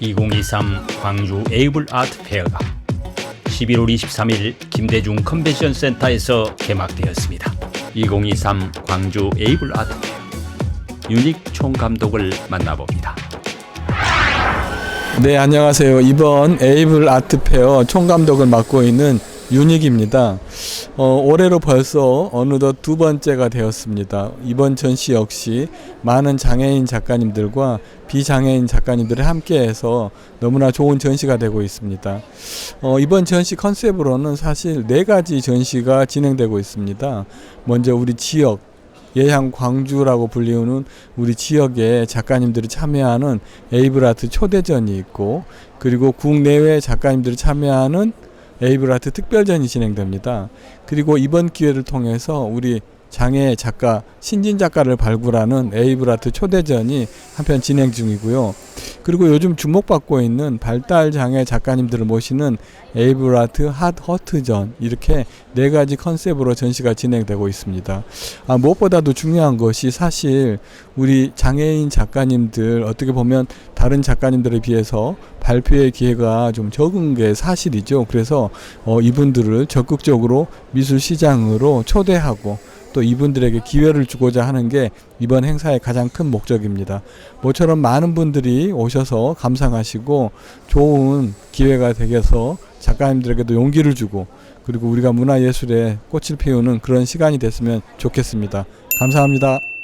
(2023) 광주 에이블 아트 페어가 11월 23일 김대중 컨벤션 센터에서 개막되었습니다. 2023 광주 에이블 아트 페어 유닉 총감독을 만나봅니다. 네, 안녕하세요. 이번 에이블 아트 페어 총감독을 맡고 있는 윤익입니다. 어, 올해로 벌써 어느덧 두 번째가 되었습니다. 이번 전시 역시 많은 장애인 작가님들과 비장애인 작가님들이 함께해서 너무나 좋은 전시가 되고 있습니다. 어, 이번 전시 컨셉으로는 사실 네 가지 전시가 진행되고 있습니다. 먼저 우리 지역 예향 광주라고 불리우는 우리 지역의 작가님들이 참여하는 에이블아트 초대전이 있고 그리고 국내외 작가님들이 참여하는 에이블 아트 특별전이 진행됩니다. 그리고 이번 기회를 통해서 우리 장애 작가 신진 작가를 발굴하는 에이블아트 초대전이 한편 진행 중이고요. 그리고 요즘 주목받고 있는 발달 장애 작가님들을 모시는 에이블아트 핫 허트전 이렇게 네 가지 컨셉으로 전시가 진행되고 있습니다. 아, 무엇보다도 중요한 것이 사실 우리 장애인 작가님들 어떻게 보면 다른 작가님들에 비해서 발표의 기회가 좀 적은 게 사실이죠. 그래서 어, 이분들을 적극적으로 미술 시장으로 초대하고 또 이분들에게 기회를 주고자 하는 게 이번 행사의 가장 큰 목적입니다. 모처럼 많은 분들이 오셔서 감상하시고 좋은 기회가 되게서 작가님들에게도 용기를 주고 그리고 우리가 문화예술에 꽃을 피우는 그런 시간이 됐으면 좋겠습니다. 감사합니다.